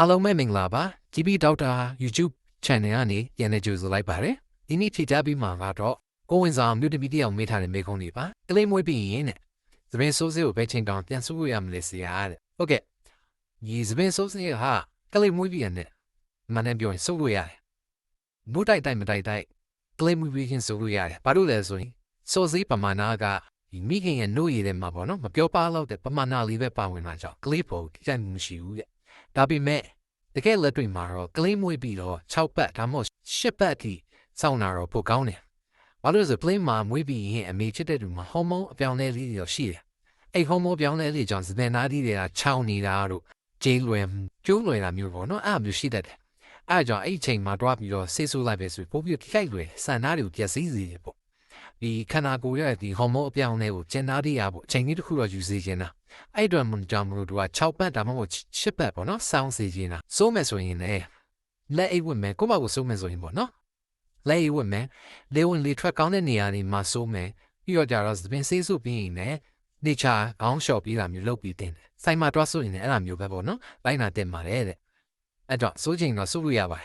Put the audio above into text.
အားလုံးပဲမင်္ဂလာပါ GB Doctor YouTube Channel ကနေပြန်လည်ကြိုဆိုလိုက်ပါတယ်ဒီနေ့ဖြည့်ချပြီးမှာကတော့ကိုဝင်ဆောင်မြို့တပီတယောက်မေးထားတဲ့မေးခွန်းတွေပါကလေးမွေးပြီးရင်တဲ့သပင်စိုးစေးကိုပဲချိန်တောင်ပြန်စိုးရရမလဲဆရာတဲ့ဟုတ်ကဲ့ဒီသပင်စိုးစေးဟာကလေးမွေးပြီးရင်တဲ့မနဲ့ပြောရင်စိုးလို့ရတယ်ဘူးတိုက်တိုက်မတိုက်တိုက်ကလေးမွေးပြီးရင်စိုးလို့ရတယ်ဘာလို့လဲဆိုရင်စိုးစေးပမာဏကဒီမိခင်ရဲ့နှုတ်ရည်ထဲမှာပေါ့နော်မပြောပါတော့တဲ့ပမာဏလေးပဲပါဝင်လာကြောင်းကလေးပေါ်ကြိုက်မှုမရှိဘူးတဲ့ ဒါပေမဲ့တကယ်လက်တွေ့မှာတော့ကလေးမွေးပြီးတော့6ပတ်ဒါမှမဟုတ်10ပတ်အထိစောင့်တာတော့ပိုကောင်းတယ်။ဘာလို့လဲဆို plane မှာမွေးပြီးရင်အမေချစ်တဲ့သူမှာဟော်မုန်းအပြောင်းလဲလေးတွေတော့ရှိတယ်။အဲ့ဟော်မုန်းအပြောင်းလဲလေးကြောင့်စပင်နာတီတွေကချောင်းနေတာတို့ဂျေးလွယ်ကျိုးလွယ်တာမျိုးပေါ့နော်အဲ့အမျိုးရှိတတ်တယ်။အဲ့ကြောင့်အဲ့ချိန်မှာတွားပြီးတော့ဆေးဆိုးလိုက်ပဲဆိုပို့ပြီးခိုက်လွယ်ဆန်နာတွေကိုပြည့်စည်စေတယ်ပေါ့။ ဒီခန္ဓာကိုယ်ရဲ့ဒီဟော်မုန်းအပြောင်းလဲကိုကျန်နာတီရပေါ့အချိန်ကြီးတစ်ခုတော့ယူစေချင်တာအဲ့အတွက်မကြောင့်မလို့သူက6ပတ်ဒါမှမဟုတ်10ပတ်ပေါ့နော်စောင်းစီခြင်းတာစိုးမယ်ဆိုရင်လည်းလက်အိတ်ဝင်မယ်ကိုယ့်ဘာကိုစိုးမယ်ဆိုရင်ပေါ့နော်လက်အိတ်ဝင်မယ်လေဝင်လေထွက်ကောင်းတဲ့နေရာတွေမှာစိုးမယ်ပြီးတော့ကြတော့သပင်ဆေးစုပြီးရင်လည်းနေချာခေါင်းလျှော့ပြီးတာမျိုးလုပ်ပြီးတင်တယ်ဆိုင်မှာတွားဆိုရင်လည်းအဲ့လိုမျိုးပဲပေါ့နော်လိုက်နာတင်ပါတယ်တဲ့အဲ့တော့စိုးချိန်တော့စိုးလို့ရပါတယ်